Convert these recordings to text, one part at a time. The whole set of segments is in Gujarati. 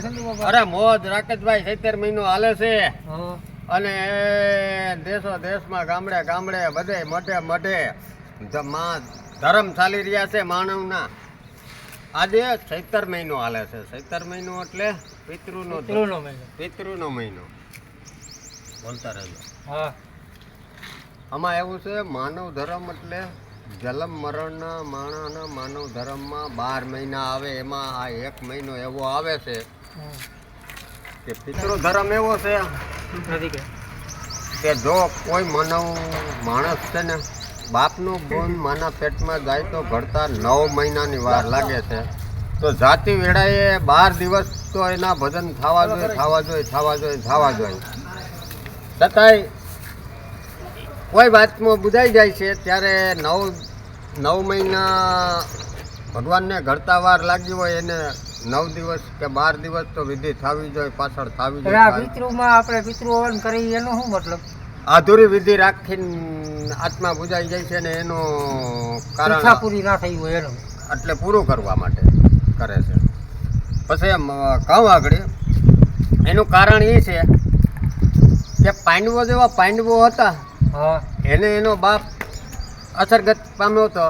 સંધુ અરે મોજ રાકેશભાઈ સિત્તેર મહિનો હાલે છે. અને દેશો દેશમાં ગામડે ગામડે બધે મઢે મઢે માં ધર્મ ચાલી રહ્યા છે માનવના. આજે સૈતર મહિનો હાલે છે. સૈતર મહિનો એટલે પિતૃનો પિતૃનો મહિનો. પિતૃનો મહિનો. બોલતા રહેજો. હા. આમાં એવું છે માનવ ધર્મ એટલે જલમ મરણના માણાના માનવ ધર્મમાં બાર મહિના આવે, એમાં આ એક મહિનો એવો આવે છે કે પિતૃ ધર્મ એવો છે. કે જો કોઈ માનવ માણસ છે ને, બાપનું બોન માના પેટમાં જાય તો ઘડતા નવ મહિનાની વાર લાગે છે. તો જાતિ વેળાએ બાર દિવસ તો એના ભજન થવા જોઈએ થવા જોઈએ થવા જોઈએ થવા જોઈએ. છતાંય કોઈ વાતમાં બુજાઈ જાય છે ત્યારે નવ નવ મહિના ભગવાનને ઘડતા વાર લાગી હોય એને નવ દિવસ કે બાર દિવસ તો વિધિ થવી જોઈએ પાછળ થવી જોઈએ પિતૃમાં આપણે પિતૃ હવન કરી એનો શું મતલબ? અધૂરી વિધિ રાખીને આત્મા બુજાઈ જાય છે ને એનો કારણ પૂરી ના થઈ હોય એનો. એટલે પૂરું કરવા માટે કરે છે. પછી એમ કહું આગળ એનું કારણ એ છે કે પાંડવો જેવા પાંડવો હતા એને એનો બાપ અસરગત પામ્યો હતો.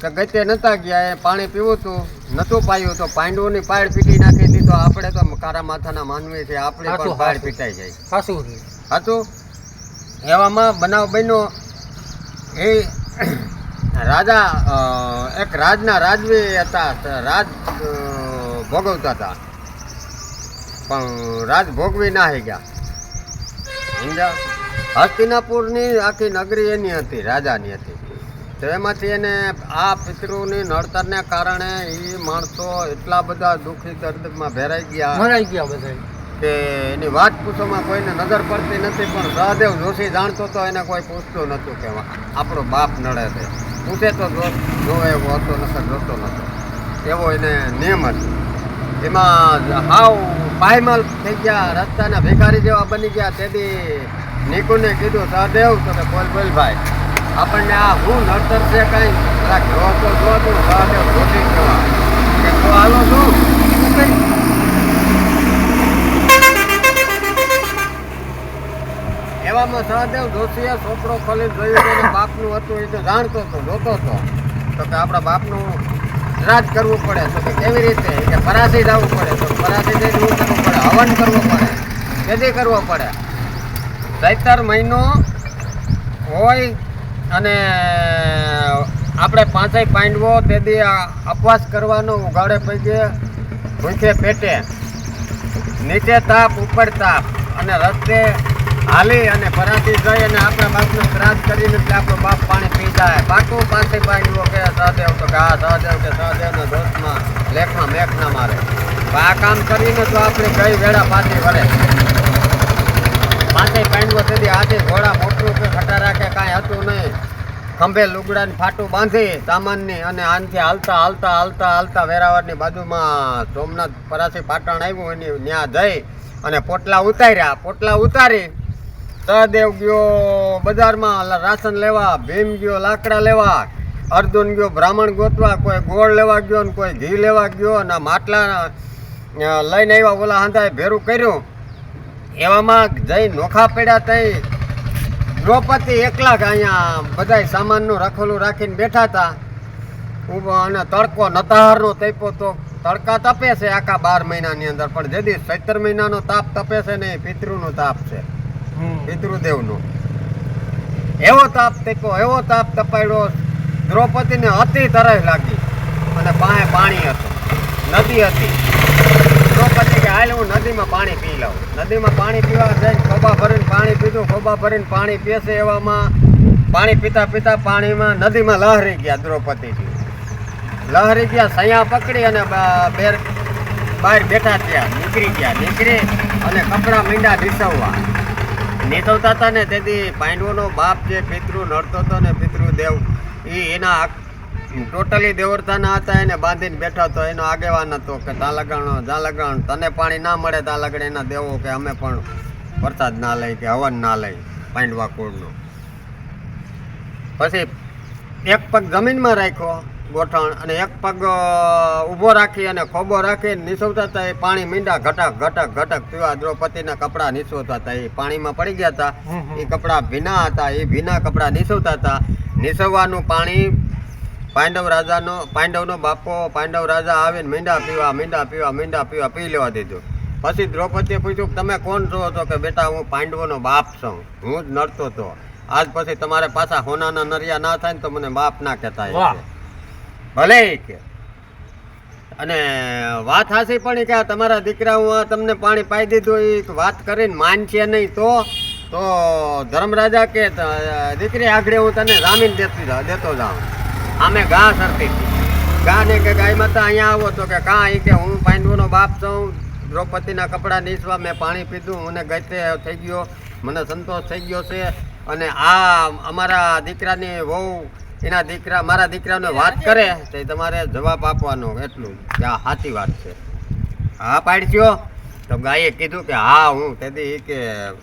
કે ગતે નતા ગયા એ પાણી પીવું હતું. નહોતું પાયું તો પાંડવોની પાડ પીટી નાખી હતી તો આપણે તો કારા માથાના માનવી છે આપણે પણ પાડ પીટાઈ જાય. રે હતું એવામાં બનાવ બન્યો. એ રાજા એક રાજના રાજવી હતા રાજ ભોગવતા હતા. પણ રાજ ભોગવી ના ગયા. સમજ્યા? હસ્તિનાપુરની આખી નગરી એની હતી રાજાની હતી. તો એમાંથી એને આ પિતૃની નડતરને કારણે એ માણસો એટલા બધા દુઃખી દર્દમાં ભેરાઈ ગયા. ભરાઈ ગયા બધા કે એની વાત પૂછવામાં કોઈને નજર પડતી નથી પણ સહદેવ જોશી જાણતો તો એને કોઈ પૂછતું નહોતું કે આપણો બાપ નડે છે. પૂછે તો જો જોવે એવો હતો નથી જોતો નહોતો એવો એને નિયમ હતો. એમાં હાવ પાયમાલ થઈ ગયા રસ્તાના ભિખારી જેવા બની ગયા તેથી નિકુને કીધું સહદેવ તો બોલ બોલ ભાઈ. આપણને આ હું નડતર છે કાંઈ? જરાક જો તો જો તું સહદેવ જોશી કહેવા કે તો હાલો શું એવામાં સહદેવ જોશીએ છોકરો ખોલી જોયું કે બાપનું હતું, એ તો જાણતો હતો, જોતો હતો. તો કે આપણા બાપનું રાજ કરવું પડે. તો કે કેવી રીતે? કે પરાસી જવું પડે. તો પરાસી જઈને હું કરવું પડે? હવન કરવો પડે. કેદી કરવો પડે? ચૈતર મહિનો હોય અને આપણે પાંચેય પાંડવો તેથી અપવાસ કરવાનો ઉગાડે પૈકે ભૂખે પેટે. નીચે તાપ, ઉપર તાપ અને રસ્તે હાલી અને ભરાતી જઈ અને આપણા બાપનો શ્રાદ્ધ કરીને કે આપણો બાપ પાણી પી જાય. પાકું પાસે પાંડવો કે સહદેવ તો ઘા, સહદેવ કે સહદેવના દોસ્તમાં લેખમાં મેખ ના મારે. આ કામ કરીને તો આપણે કઈ વેળા પાછી વળે. પાંચે પાંડવો સુધી આજે ઘોડા મોટું કે ખટારા કે કાંઈ હતું નહીં. ખંભે લુગડાને ફાટું બાંધી સામાનની અને આનથી હાલતા હાલતા હાલતા હાલતા વેરાવળની બાજુમાં સોમનાથ પરાસી પાટણ આવ્યું, એની ત્યાં જઈ અને પોટલા ઉતાર્યા. પોટલા ઉતારી સહદેવ ગયો બજારમાં, રાશન લેવા, ભીમ ગયો, લાકડા લેવા, અર્જુન ગયો, બ્રાહ્મણ ગોતવા, કોઈ ગોળ લેવા ગયો ને કોઈ ઘી લેવા ગયો અને માટલા લઈને આવ્યા ઓલા હાંધાએ ભેરું કર્યું. એવામાં જઈ નોખા પડ્યા તઈ દ્રૌપદી એકલા જ અહીંયા બધાય સામાનનું રખેલું રાખીને બેઠા હતા. અને તડકો નતાહારનો તપ્યો તો તડકા તપે છે આખા બાર મહિનાની અંદર પણ જેથી સત્તર મહિનાનો તાપ તપે છે ને એ પિતૃનો તાપ છે. પિતૃદેવનો. એવો તાપ તપ્યો એવો તાપ તપાડ્યો દ્રૌપદીને અતિ તરસ લાગી અને પાસે પાણી હતું નદી હતી. દ્રૌપદી કે હાલ હું નદીમાં પાણી પી લઉં. નદીમાં પાણી પીવા જઈને ખોબા ભરીને પાણી પીધું, ખોબા ભરીને પાણી પીશે એવામાં પાણી પીતા પીતા પાણીમાં નદીમાં લહરી ગયા દ્રૌપદીજી. લહરી ગયા, સૈયા પકડી અને બેર બહાર બેઠા થયા, નીકળી ગયા. નીકળી અને કપડાં મીંડા નીસવવા નીસવતા હતા ને તેથી પાંડવોનો બાપ જે પિતૃ નડતો હતો ને પિતૃદેવ એ એના ટોટલી દેવરતાના હતા એને બાંધીને બેઠા તો એનો આગેવાન હતો કે તા લગાણો જા લગાણ તને પાણી ના મળે તા લગણ એના દેવો કે અમે પણ વરસાદ ના લઈ કે હવન ના લઈ પાંડવા કુળનો. પછી એક પગ જમીનમાં રાખ્યો ગોઠણ અને એક પગ ઊભો રાખી અને ખોબો રાખી નીસવતા હતા એ પાણી મીંડા ઘટક ઘટક ઘટક પીવા દ્રૌપદીના કપડાં નીસવતા હતા. એ પાણીમાં પડી ગયા હતા. એ કપડાં ભીના હતા. એ ભીના કપડાં નીસવતા હતા. નીસવવાનું પાણી પાંડવ રાજાનો પાંડવનો બાપો પાંડવ રાજા આવીને મીંડા પીવા મીંડા પીવા મીંડા પીવા પી લેવા દીધું. પછી દ્રૌપદીએ પૂછ્યું તમે કોણ છો? તો કે બેટા હું પાંડવોનો બાપ છું. હું જ નડતો હતો આજ પછી તમારે પાછા હોનાના નરિયા ના થાય ને તો મને બાપ ના કહેતા. ભલે કે. અને વાત હાસી પણ કે તમારા દીકરા હું તમને પાણી પાઈ દીધું એ વાત કરીને માનશે નહીં તો? તો ધર્મરાજા કે દીકરી આગળ હું તને જામીન દેતી દેતો જાઉં. આમે ગા સરતી ગા ને કે ગાય માતા અહીંયા આવો તો કે કાં એ કે હું પાંડવોનો બાપ છું, દ્રૌપદીના કપડાં નીસવા મેં પાણી પીધું, મને ગતે થઈ ગયો, મને સંતોષ થઈ ગયો છે. અને આ અમારા દીકરાની વહુ, એના દીકરા, મારા દીકરાને વાત કરે તો તમારે જવાબ આપવાનો એટલું. કે આ સાચી વાત છે. હા, પાડશો? તો ગાયે કીધું કે હા, હું તેથી કે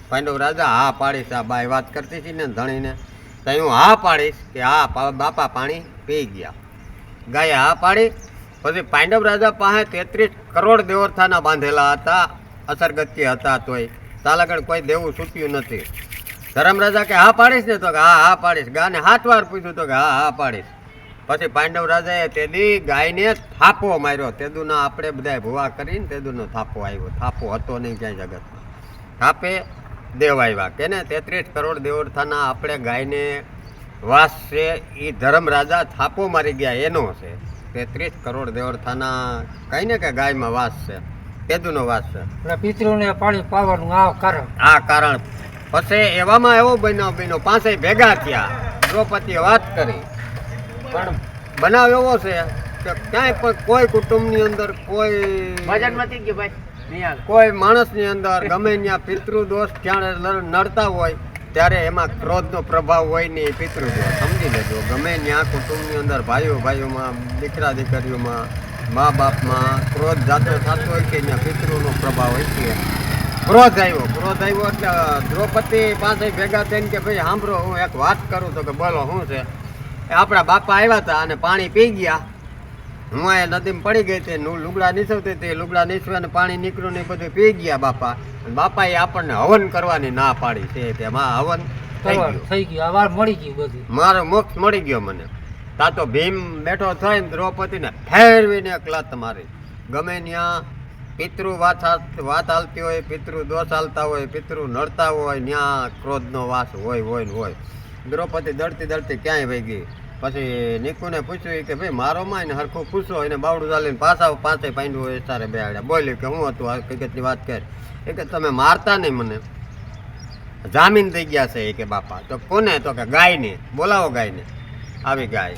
પાંડવ રાજા, હા, પાડીશ. આ બાય વાત કરતી હતી ને ધણીને. તો હું હા પાડીશ કે હા બાપા પાણી પી ગયા. ગાયે હા પાડી, પછી પાંડવ રાજા પાસે તેત્રીસ કરોડ દેવરથાના બાંધેલા હતા અસરગત્ય હતા તોય. તાલાગઢ કોઈ દેવું છૂટ્યું નથી. ધરમ રાજા કે હા પાડીશ ને તો કે હા હા પાડીશ. ગાને હાથ વાર પૂછ્યું તો કે હા હા પાડીશ. પછી પાંડવ રાજાએ તેદી ગાયને થાપો માર્યો. તેદુના આપણે બધા ભૂવા કરીને તેદુનો થાપો આવ્યો થાપો હતો નહીં ક્યાંય જગતમાં. થાપે દેવ આવ્યા કે ને તેત્રીસ કરોડ દેવરથાના આપણે ગાયને વાસ છે એ ધર્મરાજા થાપો મારી ગયા એનો છે. તેત્રીસ કરોડ દેવરથાના કઈ ને કે ગાયમાં વાસ છે તેદુનો વાસ છે. એટલે પિતૃને પાણી પાવાનું આ કારણ. આ કારણ. પછી એવામાં એવો બનાવ બન્યો પાસે ભેગા થયા. દ્રૌપદીએ વાત કરી. પણ બનાવ એવો છે કે ક્યાંય પણ કોઈ કુટુંબની અંદર કોઈ કોઈ માણસની અંદર ગમે ત્યાં પિતૃ દોષ ક્યારે નડતા હોય ત્યારે એમાં ક્રોધનો પ્રભાવ હોય ને એ સમજી લેજો. ગમે ત્યાં કુટુંબની અંદર ભાઈઓ ભાઈઓમાં દીકરા દીકરીઓમાં મા બાપમાં ક્રોધ જાતો થતો હોય કે ત્યાં પિતૃનો પ્રભાવ હોય છે. ક્રોધ આવ્યો. ક્રોધ આવ્યો એટલે દ્રૌપદી પાસે ભેગા થઈને કે ભાઈ, સાંભળો, હું એક વાત કરું તો કે બોલો, શું છે? આપણા બાપા આવ્યા હતા અને પાણી પી ગયા. હું આ નદીમાં પડી ગઈ હતી નું લુગડા નીસવતી હતી. લુગડા નીસવે પાણી નીકળ્યું ને બધું પી ગયા બાપા. બાપાએ આપણને હવન કરવાની ના પાડી. છે તેમાં હવન થઈ ગયું. થઈ ગયું. વાર મળી ગયું બધું. મારો મોક્ષ મળી ગયો મને. તા તો ભીમ બેઠો થઈને દ્રૌપદીને ફેરવીને એક લાત મારી. ગમે ત્યાં પિતૃ વાત વાત હાલતી હોય પિતૃ દોષ હાલતા હોય પિતૃ નડતા હોય ત્યાં ક્રોધનો વાસ હોય હોય ને હોય. દ્રૌપદી દળતી દળતી ક્યાંય વહી ગઈ? પછી નિકુને પૂછ્યું કે, ભાઈ, મારો માં હરખું પૂછો એને બાવડું ચાલીને પાછા પાંચે પાંડુ હોય તારે બેહાડ્યા બોલ્યું કે, હું હતું હકીકતની વાત કર. એ કે, તમે મારતા નહીં મને. જામીન થઈ ગયા છે એ કે, બાપા. તો કોને? તો કે ગાયને. બોલાવો ગાયને. આવી ગાય.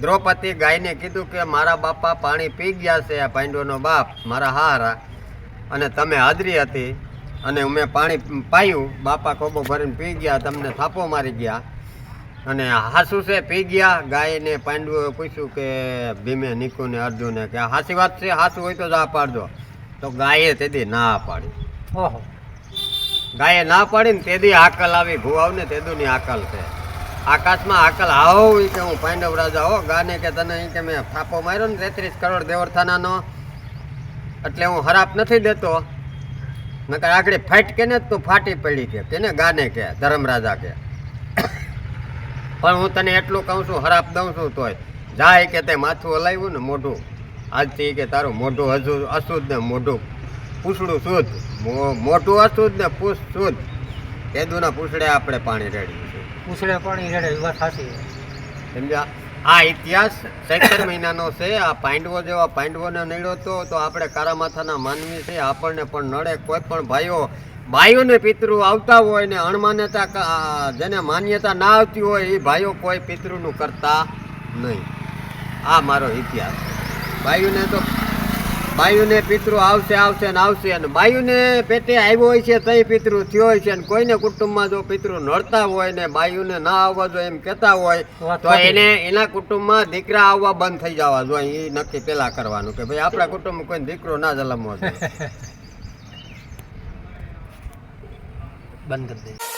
દ્રૌપદી ગાયને કીધું કે, મારા બાપા પાણી પી ગયા છે આ પાંડવોનો બાપ, મારા હારા. અને તમે હાજરી હતી અને મેં પાણી પાયું. બાપા કોબો ભરીને પી ગયા, તમને થાપો મારી ગયા. અને હાસુ છે પી ગયા ગાયને પાંડવોએ પૂછ્યું કે ભીમે નિકુને અર્જુને કે હાસી વાત છે હાસુ હોય તો જ આ પાડજો. તો ગાયે તેથી ના પાડી. ઓહો. ગાયે ના પાડી ને તેદી આકલ આવી ભુવાવને તેદુની આકલ છે. આકાશમાં આકલ આવો કે હું પાંડવ રાજા હો ગાને કે તને કે મેં ફાપો માર્યો ને તેત્રીસ કરોડ દેવરથાનાનો. એટલે હું હરાપ નથી દેતો. નકર આગળ ફાટ કે ને તું ફાટી પડી કે કેને ગાને કે ધર્મરાજા કે. પણ હું તને એટલું કહું છું હરાપ દઉં છું તોય. જાય કે તે માથું હલાવ્યું ને મોઢું. આજથી કે તારું મોઢું હજુ અશુદ્ધ ને મોઢું. પૂછડું શુદ્ધ. મોઢું અશુદ્ધ ને પૂછ શુદ્ધ. કેદુના પૂછડે આપણે પાણી રેડ્યું પૂછડે પાણી રેડે વાત સાચી સમજ્યા? આ ઇતિહાસ સત્તર મહિનાનો છે આ પાંડવો જેવા પાંડવોને નડ્યો તો તો આપણે કારા માથાના માનવી છે આપણને પણ નડે કોઈ પણ ભાઈઓ ભાઈઓને પિતૃ આવતા હોય ને અણમાન્યતા જેને માન્યતા ના આવતી હોય એ ભાઈઓ કોઈ પિતૃનું કરતા નહીં. આ મારો ઇતિહાસ. ભાઈઓને તો બાયુને પિતૃ આવશે આવશે ને આવશે અને બાયુને પેટે આવ્યો હોય છે તઈ પિતૃ થયો હોય છે અને કોઈને કુટુંબમાં જો પિતૃ નડતા હોય ને બાયુને ના આવવા જો એમ કહેતા હોય તો એને એના કુટુંબમાં દીકરા આવવા બંધ થઈ જવા જોઈએ. એ નક્કી પેલા કરવાનું કે ભાઈ આપણા કુટુંબમાં કોઈ દીકરો ના જલમવો જોઈએ. બંધ કરી દઈએ